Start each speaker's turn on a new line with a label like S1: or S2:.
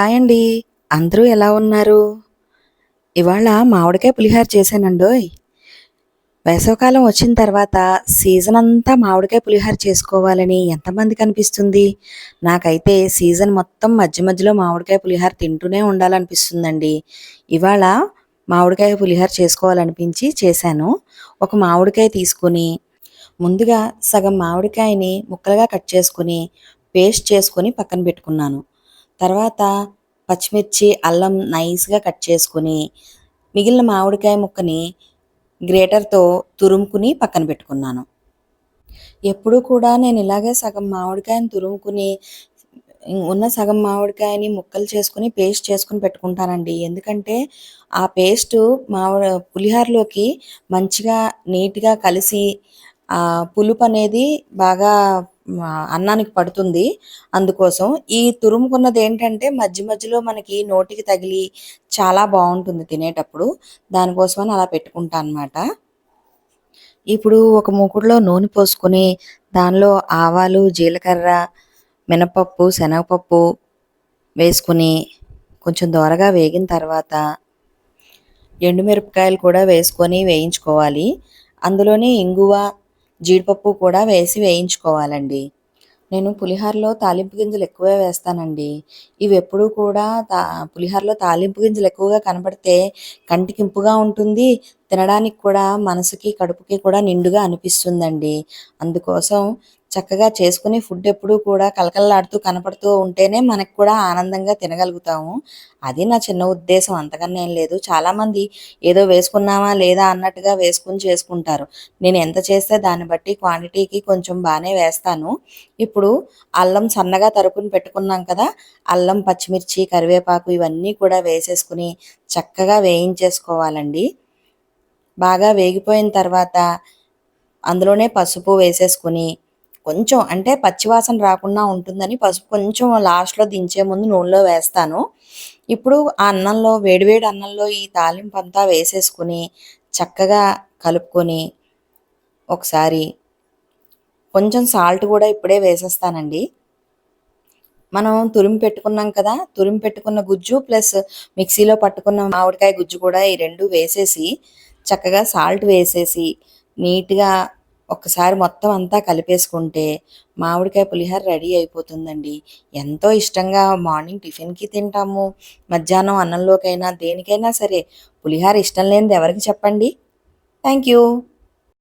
S1: Hi అండి అందరూ ఎలా ఉన్నారు? ఇవాళ మామిడికాయ పులిహార చేశానండోయ్. వేసవకాలం వచ్చిన తర్వాత సీజన్ అంతా మామిడికాయ పులిహార చేసుకోవాలని ఎంతమంది కనిపిస్తుంది నాకైతే సీజన్ మొత్తం మధ్య మధ్యలో మామిడికాయ పులిహార తింటూనే ఉండాలనిపిస్తుందండి. ఇవాళ మామిడికాయ పులిహార చేసుకోవాలనిపించి చేశాను. ఒక మామిడికాయ తీసుకుని ముందుగా సగం మామిడికాయని ముక్కలుగా కట్ చేసుకుని పేస్ట్ చేసుకొని పక్కన పెట్టుకున్నాను. తర్వాత పచ్చిమిర్చి అల్లం నైస్గా కట్ చేసుకుని మిగిలిన మామిడికాయ ముక్కని గ్రేటర్తో తురుముకుని పక్కన పెట్టుకున్నాను. ఎప్పుడూ కూడా నేను ఇలాగే సగం మామిడికాయని తురుముకుని ఉన్న సగం మామిడికాయని ముక్కలు చేసుకుని పేస్ట్ చేసుకుని పెట్టుకుంటానండి. ఎందుకంటే ఆ పేస్ట్ మామిడి పులిహోరలోకి మంచిగా నీట్గా కలిసి పులుపు అనేది బాగా అన్నానికి పడుతుంది. అందుకోసం ఈ తురుముకున్నది ఏంటంటే మధ్య మధ్యలో మనకి నోటికి తగిలి చాలా బాగుంటుంది తినేటప్పుడు. దానికోసమని అలా పెట్టుకుంటా అనమాట ఇప్పుడు ఒక మూకుడులో నూనె పోసుకొని దానిలో ఆవాలు జీలకర్ర మినపప్పు శనగపప్పు వేసుకుని కొంచెం దోరగా వేగిన తర్వాత ఎండుమిరపకాయలు కూడా వేసుకొని వేయించుకోవాలి. అందులోనే ఇంగువ జీడిపప్పు కూడా వేసి వేయించుకోవాలండి. నేను పులిహోరలో తాలింపు గింజలు ఎక్కువే వేస్తానండి. ఇవి ఎప్పుడూ కూడా తా పులిహోరలో తాలింపు గింజలు ఎక్కువగా కనపడితే కంటికి ఇంపుగా ఉంటుంది తినడానికి కూడా మనసుకి కడుపుకి కూడా నిండుగా అనిపిస్తుందండి. అందుకోసం చక్కగా చేసుకుని ఫుడ్ ఎప్పుడూ కూడా కలకలలాడుతూ కనపడుతూ ఉంటేనే మనకు కూడా ఆనందంగా తినగలుగుతాము. అది నా చిన్న ఉద్దేశం. అంతకన్నా ఏం లేదు. చాలామంది ఏదో వేసుకున్నామా లేదా అన్నట్టుగా వేసుకుని చేసుకుంటారు. నేను ఎంత చేస్తే దాన్ని బట్టి క్వాంటిటీకి కొంచెం బాగానే వేస్తాను. ఇప్పుడు అల్లం సన్నగా తరుపుని పెట్టుకున్నాం కదా అల్లం పచ్చిమిర్చి కరివేపాకు ఇవన్నీ కూడా వేసేసుకుని చక్కగా వేయించేసుకోవాలండి. బాగా వేగిపోయిన తర్వాత అందులోనే పసుపు వేసేసుకుని కొంచెం అంటే పచ్చివాసన రాకుండా ఉంటుందని పసుపు కొంచెం లాస్ట్లో దించే ముందు నూనెలో వేస్తాను. ఇప్పుడు ఆ అన్నంలో వేడివేడి అన్నంలో ఈ తాలింపు అంతా వేసేసుకుని చక్కగా కలుపుకొని ఒకసారి కొంచెం సాల్ట్ కూడా ఇప్పుడే వేసేస్తానండి. మనం తురిమి పెట్టుకున్నాం కదా తురిమి పెట్టుకున్న గుజ్జు ప్లస్ మిక్సీలో పట్టుకున్న మామిడికాయ గుజ్జు కూడా ఈ రెండు వేసేసి చక్కగా సాల్ట్ వేసేసి నీట్గా ఒక్కసారి మొత్తం అంతా కలిపేసుకుంటే మామిడికాయ పులిహోర రెడీ అయిపోతుందండి. ఎంతో ఇష్టంగా మార్నింగ్ టిఫిన్కి తింటాము. మధ్యాహ్నం అన్నంలోకైనా దేనికైనా సరే పులిహోర ఇష్టం లేనిది ఎవరికి చెప్పండి? Thank you